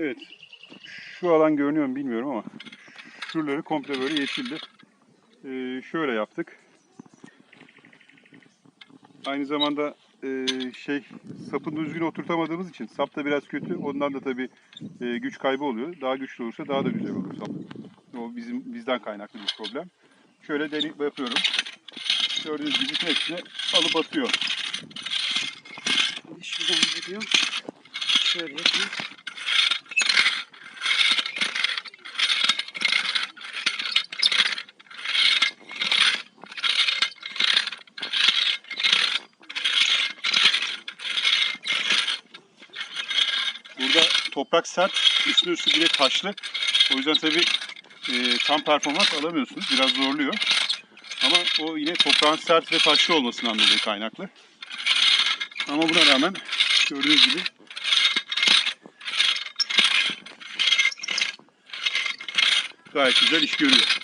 Evet. Şu alan görünüyor mu bilmiyorum ama şuraları komple böyle yeşildi. Ee, şöyle yaptık. Aynı zamanda e, şey sapını düzgün oturtamadığımız için sap da biraz kötü. Ondan da tabii e, güç kaybı oluyor. Daha güçlü olursa daha da güzel olur sap. O bizim bizden kaynaklı bir problem. Şöyle deneyip yapıyorum. Gördüğünüz gibi hepsini alıp atıyor. Şuradan gidiyor. Şöyle yapayım. Toprak sert, üstü üstü bir de taşlı. O yüzden tabii e, tam performans alamıyorsunuz. Biraz zorluyor. Ama o yine toprağın sert ve taşlı olmasından dolayı kaynaklı. Ama buna rağmen gördüğünüz gibi gayet güzel iş görüyor.